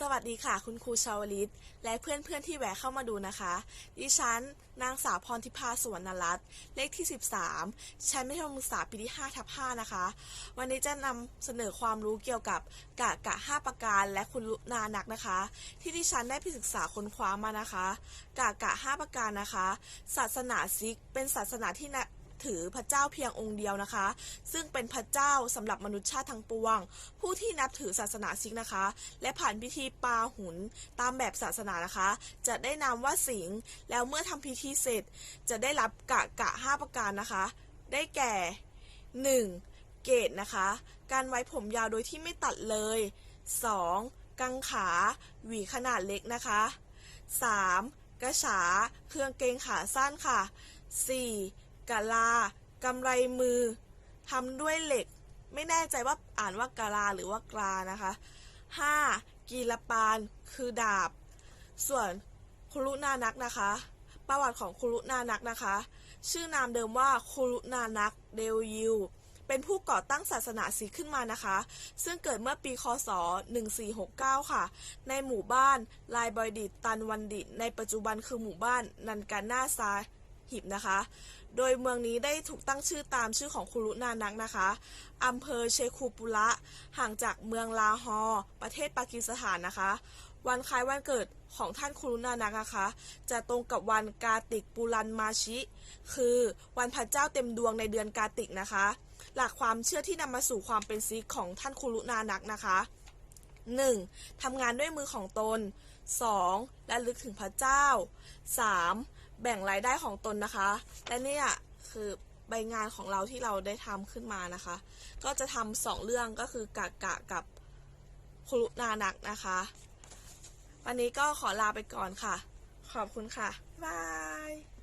สวัสดีค่ะ คุณครูชาวลิต และเพื่อนๆที่แวะเข้ามาดูนะคะ ดิฉัน นางสาวพรทิพาสวนนรัตน์เลขที่ 13 ชั้นมัธยมศึกษาปีที่5ทับ5นะคะ วันนี้จะนำเสนอความรู้เกี่ยวกับกะกะ 5 ประการและคุณลุนานักนะคะ ที่ดิฉันได้ไปศึกษาค้นคว้ามานะคะ กะกะ 5 ประการนะคะ ศาสนาซิก เป็นศาสนาที่ ถือพระเจ้าเพียงองค์เดียวนะคะ ซึ่งเป็นพระเจ้าสำหรับมนุษยชาติทั้งปวง ผู้ที่นับถือศาสนาซิกนะคะ และผ่านพิธีปาหุนตามแบบศาสนานะคะ จะได้นามว่าสิงห์แล้วเมื่อทำพิธีเสร็จ จะได้รับกะกะห้าประการนะคะ ได้แก่ 1. เกตนะคะ การไว้ผมยาวโดยที่ไม่ตัดเลย 2. กังขาหวีขนาดเล็กนะคะ 3. กระฉาเครื่องเกงขาสั้นค่ะ 4. กะลากำไรมือทำด้วยเหล็ก ไม่แน่ใจว่าอ่านว่ากะลาหรือว่ากลานะคะ 5. กีรปานคือดาบ ส่วนคุรุนานักนะคะ ประวัติของคุรุนานักนะคะ ชื่อนามเดิมว่าคุรุนานักเดลยิวเป็นผู้ก่อตั้งศาสนาสีขึ้นมานะคะ ซึ่งเกิดเมื่อปีคศ 1469 ค่ะ ในหมู่บ้านลายบอยดิตตันวันดิต ในปัจจุบันคือหมู่บ้านนันกานาซา หิบนะคะ โดยเมืองนี้ได้ถูกตั้งชื่อตามชื่อของคุรุนานักนะคะอำเภอเชคูปุระ ห่างจากเมืองลาฮอร์ประเทศปากีสถานนะคะ วันคล้ายวันเกิดของท่านคุรุนานักนะคะ จะตรงกับวันกาติกปุรันมาชิ คือวันพระเจ้าเต็มดวงในเดือนกาติกนะคะ หลักความเชื่อที่นำมาสู่ความเป็นซิกของท่านคุรุนานักนะคะ 1. ทำงานด้วยมือของตน 2. และลึกถึงพระเจ้า 3. แบ่งรายได้ของตนนะคะ และเนี่ยคือใบงานของเราที่เราได้ทำขึ้นมานะคะ ก็จะทำสองเรื่องก็คือกะกะกับคุรุนานักนะคะ วันนี้ก็ขอลาไปก่อนค่ะ ขอบคุณค่ะบาย